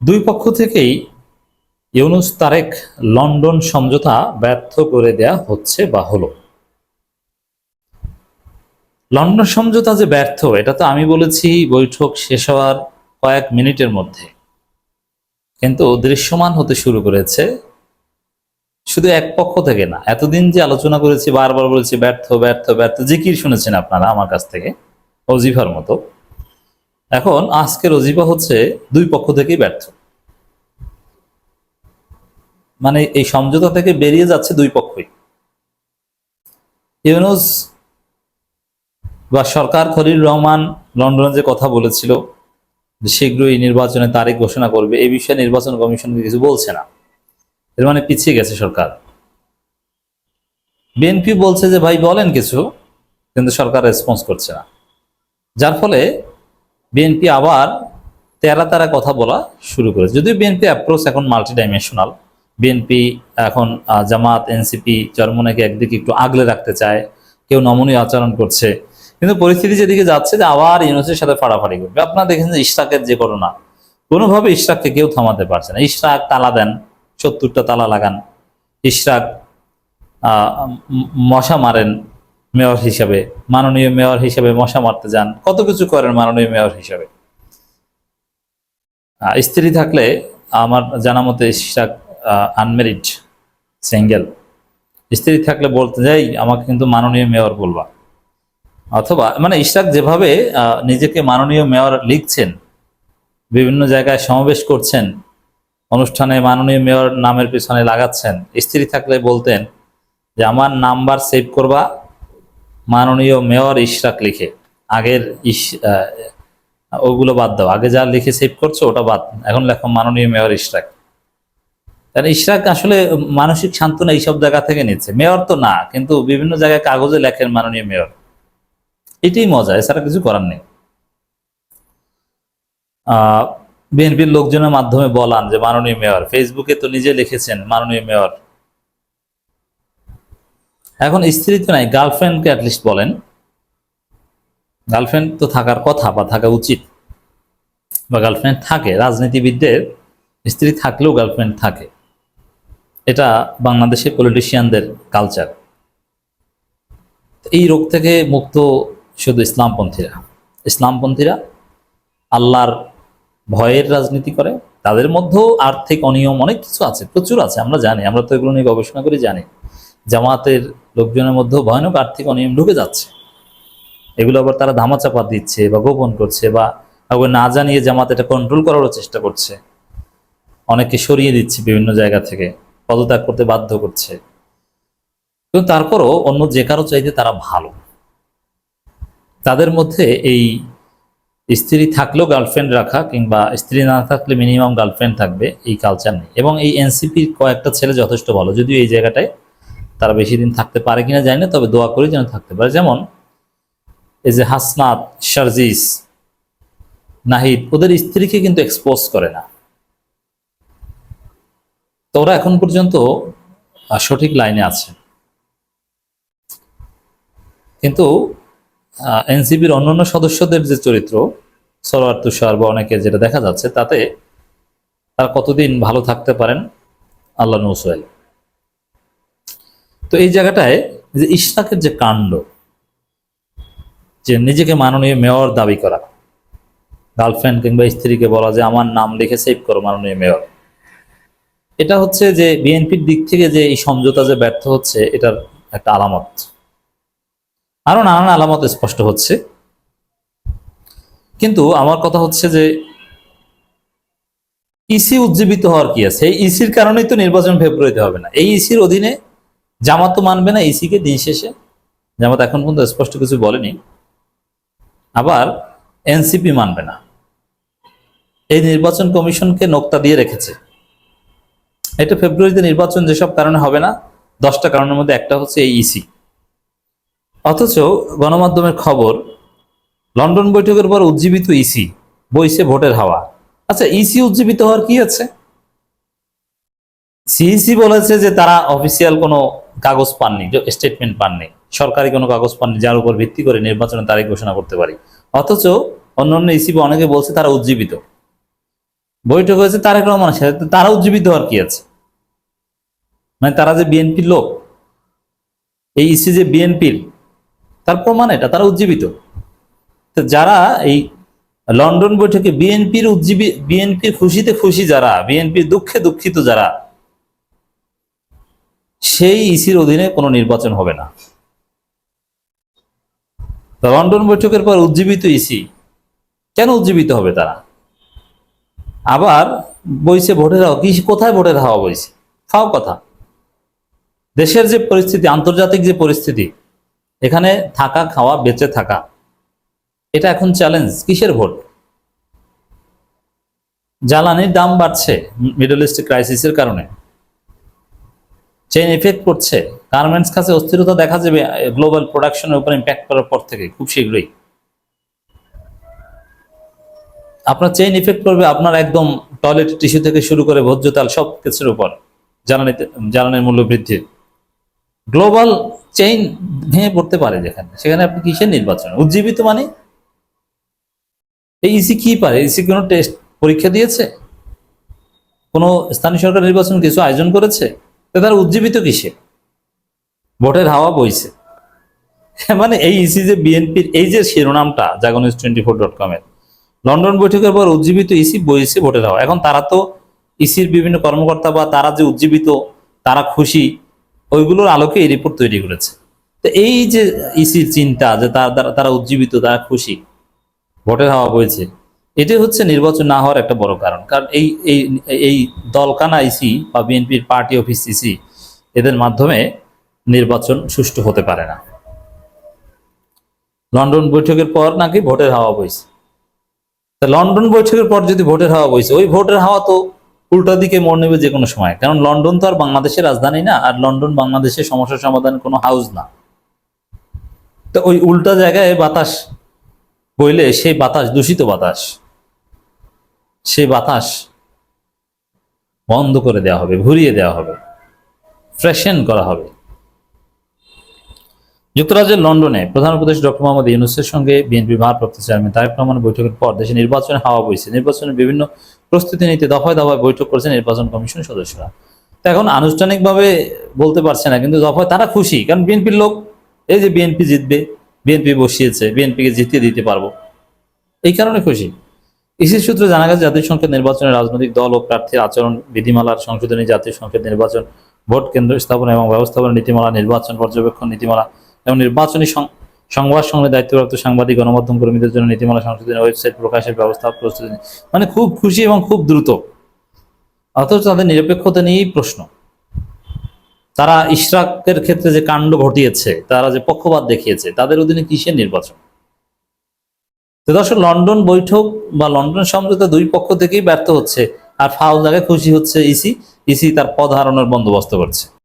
দুই পক্ষ থেকেই ইউনুস তারেক লন্ডন সমঝোতা ব্যর্থ করে দেয়া হচ্ছে বা হলো। লন্ডন সমঝোতা যে ব্যর্থ, এটা তো আমি বলেছি বৈঠক শেষ হওয়ার কয়েক মিনিটের মধ্যে। কিন্তু দৃশ্যমান হতে শুরু করেছে শুধু এক পক্ষ থেকে না। এতদিন যে আলোচনা করেছি, বারবার বলেছি ব্যর্থ ব্যর্থ ব্যর্থ, জিকির শুনেছেন আপনারা আমার কাছ থেকে, অজিফার মতো। এখন আজকের অজিফা হচ্ছে দুই পক্ষ থেকেই ব্যর্থ। মানে এই সমঝোতা থেকে বেরিয়ে যাচ্ছে দুই পক্ষই। ইউনুস বা সরকার খলিল রহমান লন্ডনে যে কথা বলেছিল শীঘ্রই নির্বাচনে তারিখ ঘোষণা করবে, এই বিষয়ে নির্বাচন কমিশন কিছু বলছে না। এর মানে পিছিয়ে গেছে সরকার। বিএনপি বলছে যে, ভাই, বলেন কিছু। কিন্তু সরকার রেসপন্স করছে না। যার ফলে বিএনপি আবার তেরা তারা কথা বলা শুরু করেছে। যদিও বিএনপি অ্যাপ্রোচ এখন মাল্টি ডাইমেনশনাল বিএনপি এখন জামাত, এনসিপি, চরমনাকে একদিকে একটু আগলে রাখতে চায়। কেউ নমনীয় আচরণ করছে। কিন্তু পরিস্থিতি যেদিকে যাচ্ছে যে আবার ইউনুসের সাথে ফাড়াফাড়ি করবে। আপনারা দেখেন যে ইশরাকের যে ঘটনা কোনোভাবে ইশরাককে কেউ থামাতে পারছে না। ইশরাক তালা দেন, সত্তরটা তালা লাগান। ইশরাক মশা মারেন মেয়র হিসাবে, মাননীয় মেয়র হিসাবে মশা মারতে যান, কত কিছু করেন মাননীয় মেয়র হিসাবে? স্ত্রী থাকলে আমার জানা মতে আনমেরিড সিঙ্গেল স্ত্রী থাকলে বলতে যাই, আমাকে কিন্তু মাননীয় মেয়র বলবা। অথবা মানে ইশাক যেভাবে নিজেকে মাননীয় মেয়র লিখছেন, বিভিন্ন জায়গায় সমাবেশ করছেন, অনুষ্ঠানে মাননীয় মেয়র নামের পিছনে লাগাচ্ছেন, স্ত্রী থাকলে বলতেন যে, আমার নাম্বার সেভ করবা মাননীয় মেয়র ইশরাক লিখে। আগের ইস ওগুলো বাদ দাও। আগে যা লিখে সেভ করছ, ওটা বাদ। এখন লেখো মাননীয় মেয়র ইশরাক। তাহলে ইশরাক আসলে মানসিক সান্ত্বনা এইসব জায়গা থেকে নিচ্ছে। মেয়র তো না, কিন্তু বিভিন্ন জায়গায় কাগজে লেখেন মাননীয় মেয়র। এটাই মজা, এছাড়া কিছু করার নেই। বিএনপির লোকজনের মাধ্যমে বলান যে মাননীয় মেয়র। ফেসবুকে তো নিজে লিখেছেন মাননীয় মেয়র। এখন স্ত্রী তো নাই গার্লফ্রেন্ডকে অ্যাটলিস্ট বলেন। গার্লফ্রেন্ড তো থাকার কথা বা থাকা উচিত। বা গার্লফ্রেন্ড থাকে, রাজনীতিবিদদের স্ত্রী থাকলেও গার্লফ্রেন্ড থাকে। এটা বাংলাদেশের পলিটিশিয়ানদের কালচার এই রোগ থেকে মুক্ত শুধু ইসলামপন্থীরা। ইসলামপন্থীরা আল্লাহর ভয়ের রাজনীতি করে, তাদের মধ্যেও আর্থিক অনিয়ম অনেক কিছু আছে, প্রচুর আছে, আমরা জানি, আমরা তো এগুলো নিয়ে গবেষণা করে, জানি। জামাতের লোকজনের মধ্যেও ভয়ানক আর্থিক অনিয়ম ঢুকে যাচ্ছে। এগুলো আবার তারা ধামাচাপা দিচ্ছে বা গোপন করছে বা কাউকে না জানিয়ে জামাত এটা কন্ট্রোল করারও চেষ্টা করছে। অনেককে সরিয়ে দিচ্ছে বিভিন্ন জায়গা থেকে, পদত্যাগ করতে বাধ্য করছে। কিন্তু তারপরও অন্য যে কারও চাইতে তারা ভালো। তাদের মধ্যে এই স্ত্রী থাকলেও গার্লফ্রেন্ড রাখা কিংবা স্ত্রী না থাকলে মিনিমাম গার্লফ্রেন্ড থাকবে, এই কালচার নেই। এবং এই এনসিপির কয়েকটা ছেলে যথেষ্ট ভালো, যদিও এই জায়গাটায় তারা বেশি দিন থাকতে পারে কিনা জানি না, তবে দোয়া করি যেন থাকতে পারে। যেমন এই যে হাসনাত, শারজিস, নাহিদ, ওদের স্ত্রীকে কিন্তু এক্সপোজ করে না। তো ওরা এখন পর্যন্ত সঠিক লাইনে আছে। কিন্তু এনসিপির অন্যান্য সদস্যদের যে চরিত্র, সরোয়ার তুষার বা অনেকে যেটা দেখা যাচ্ছে, তাতে তারা কতদিন ভালো থাকতে পারেন, আল্লাহ নৌসোয়েল তো এই জায়গাটায় যে ইশরাকের যে কাণ্ড, যে নিজেকে মাননীয় মেয়র দাবি করা, গার্লফ্রেন্ড কিংবা স্ত্রীকে বলা যে আমার নাম লিখে সেভ করো মাননীয় মেয়র, এটা হচ্ছে যে বিএনপির দিক থেকে যে এই সমঝোতা যে ব্যর্থ হচ্ছে, এটার একটা আলামত। আরও নানান আলামত স্পষ্ট হচ্ছে। কিন্তু আমার কথা হচ্ছে যে ইসি উজ্জীবিত হওয়ার কি আছে? এই ইসির কারণেই তো নির্বাচন ফেব্রুয়ারিতে হবে না। এই ইসির অধীনে জামাত তো মানবে না ইসিকে দিন শেষে। জামাত এখন পর্যন্ত স্পষ্ট কিছু বলেনি। আবার এনসিপি মানবে না। এই নির্বাচন কমিশনকে নোক্তা দিয়ে রেখেছে। এটা ফেব্রুয়ারিতে নির্বাচন যেসব কারণে হবে না, দশটা কারণের মধ্যে একটা হচ্ছে এই ইসি অথচ গণমাধ্যমের খবর, লন্ডন বৈঠকের পর উজ্জীবিত ইসি বইছে ভোটের হাওয়া। আচ্ছা ইসি উজ্জীবিত হওয়ার কি আছে? সিইসি বলেছে যে তারা অফিসিয়াল কোনো কাগজ পাননি স্টেটমেন্ট পাননি। সরকারি কোনো কাগজ পাননি, যার উপর ভিত্তি করে নির্বাচনের তারিখ ঘোষণা করতে পারি। অথচ অন্য অন্য ইসিবি অনেকে বলছে তারা উজ্জীবিত। বৈঠক হয়েছে তারেক রহমানের সাথে তারা উজ্জীবিত হওয়ার কি আছে? মানে তারা যে বিএনপির লোক, এই ইসি যে বিএনপির, তার প্রমাণ এটা, তারা উজ্জীবিত। তো যারা এই লন্ডন বৈঠকে বিএনপির উজ্জীবী, বিএনপির খুশিতে খুশি যারা, বিএনপির দুঃখে দুঃখিত যারা সেই ইসির অধীনে কোনো নির্বাচন হবে না। লন্ডন বৈঠকের পর উজ্জীবিত ইসি, কেন উজ্জীবিত হবে তারা? আবার বইছে ভোটের হাওয়া, কি কোথায় ভোটের হাওয়া বইছে? ফাও কথা। দেশের যে পরিস্থিতি, আন্তর্জাতিক যে পরিস্থিতি, এখানে থাকা, খাওয়া, বেঁচে থাকা, এটা এখন চ্যালেঞ্জ কিসের ভোট? জ্বালানির দাম বাড়ছে মিডল ইস্ট ক্রাইসিসের কারণে। চেইন এফেক্ট করছে। গার্মেন্টস কাছে অস্থিরতা দেখা যাবে গ্লোবাল প্রোডাকশনের উপর ইম্প্যাক্ট করার পর থেকে, খুব শীঘ্রই। আপনার চেইন ইফেক্ট করবে আপনার একদম টয়লেট টিস্যু থেকে শুরু করে ভোজ্য তেল সব কিছুর উপর, জ্বালানি জ্বালানির মূল্য বৃদ্ধির। গ্লোবাল চেইন ভেঙে পড়তে পারে যেখানে। সেখানে আপনি কিসের নির্বাচন? উজ্জীবিত মানে? এই ইসি কি পারে? ইসি কোনো টেস্ট পরীক্ষা দিয়েছে? কোনো স্থানীয় সরকার নির্বাচন কিছু আয়োজন করেছে? তো তারা উজ্জীবিত কিসে? ভোটের হাওয়া বইছে। মানে এই ইসি যে বিএনপির এই যে শিরোনামটা জাগনিউজ টোয়েন্টি ফোর ডট কমের লন্ডন বৈঠকের পর উজ্জীবিত ইসি বইছে ভোটের হাওয়া। এখন তারা তো ইসির বিভিন্ন কর্মকর্তা বা তারা যে উজ্জীবিত, তারা খুশি, ওইগুলোর আলোকে এই রিপোর্ট তৈরি করেছে। তো এই যে ইসির চিন্তা যে তারা- তারা উজ্জীবিত, তারা খুশি, ভোটের হাওয়া বইছে এটাই হচ্ছে নির্বাচন না হওয়ার একটা বড় কারণ। কারণ এই এই এই দলকানা ইসি বা বিএনপির পার্টি অফিস ইসি, এদের মাধ্যমে নির্বাচন সুষ্ঠু হতে পারে না। লন্ডন বৈঠকের পর নাকি ভোটের হাওয়া বইছে। তা লন্ডন বৈঠকের পর যদি ভোটের হাওয়া বইছে, ওই ভোটের হাওয়া তো উল্টা দিকে মোড় নেবে যে কোনো সময়। কারণ লন্ডন তো আর বাংলাদেশের রাজধানী না, আর লন্ডন বাংলাদেশের সমস্যা সমাধানের কোনো হাউস না। তো ওই উল্টা জায়গায় বাতাস বইলে সেই বাতাস দূষিত বাতাস। সেই বাতাস বন্ধ করে দেওয়া হবে ঘুরিয়ে দেওয়া হবে ফ্রেশেন করা হবে। যুক্তরাজ্যের লন্ডনে প্রধান উপদেষ্টা ডক্টর মোহাম্মদ ইউনুসের সঙ্গে বিএনপি ভারপ্রাপ্ত চেয়ারম্যান তারেক রহমানের বৈঠকের পর দেশে নির্বাচনে হাওয়া বইছে। নির্বাচনের বিভিন্ন প্রস্তুতি নিতে দফায় দফায় বৈঠক করেছে নির্বাচন কমিশনের সদস্যরা। তো এখন আনুষ্ঠানিকভাবে বলতে পারছে না, কিন্তু দফায় তারা খুশি, কারণ বিএনপির লোক, এই যে বিএনপি জিতবে, বিএনপি বসিয়েছে, বিএনপিকে জিতিয়ে দিতে পারব, এই কারণে খুশি। ইসির সূত্রে জানা গেছে, জাতীয় সংসদ নির্বাচনে রাজনৈতিক দল ও প্রার্থীর আচরণ, বিধিমালার সংশোধনী, জাতীয় সংসদ নির্বাচন, ভোট কেন্দ্র স্থাপন এবং ব্যবস্থাপনা নীতিমালা, নির্বাচন পর্যবেক্ষণ নীতিমালা এবং নির্বাচনী সংবাদ সংগ্রহে দায়িত্বপ্রাপ্ত সাংবাদিক, গণমাধ্যম কর্মীদের জন্য নীতিমালা সংশোধনী, ওয়েবসাইট প্রকাশের ব্যবস্থা, প্রস্তুতি মানে খুব খুশি এবং খুব দ্রুত। অথচ তাদের নিরপেক্ষতা নিয়েই প্রশ্ন। তারা ইশরাকের ক্ষেত্রে যে কাণ্ড ঘটিয়েছে, তারা যে পক্ষপাত দেখিয়েছে, তাদের অধীনে কিসের নির্বাচন? তো দর্শক, লন্ডন বৈঠক বা লন্ডন সমঝোতা দুই পক্ষ থেকেই ব্যর্থ হচ্ছে। আর ফাউল জায়গায় খুশি হচ্ছে ইসি। ইসি তার পদ হারানোর বন্দোবস্ত করছে।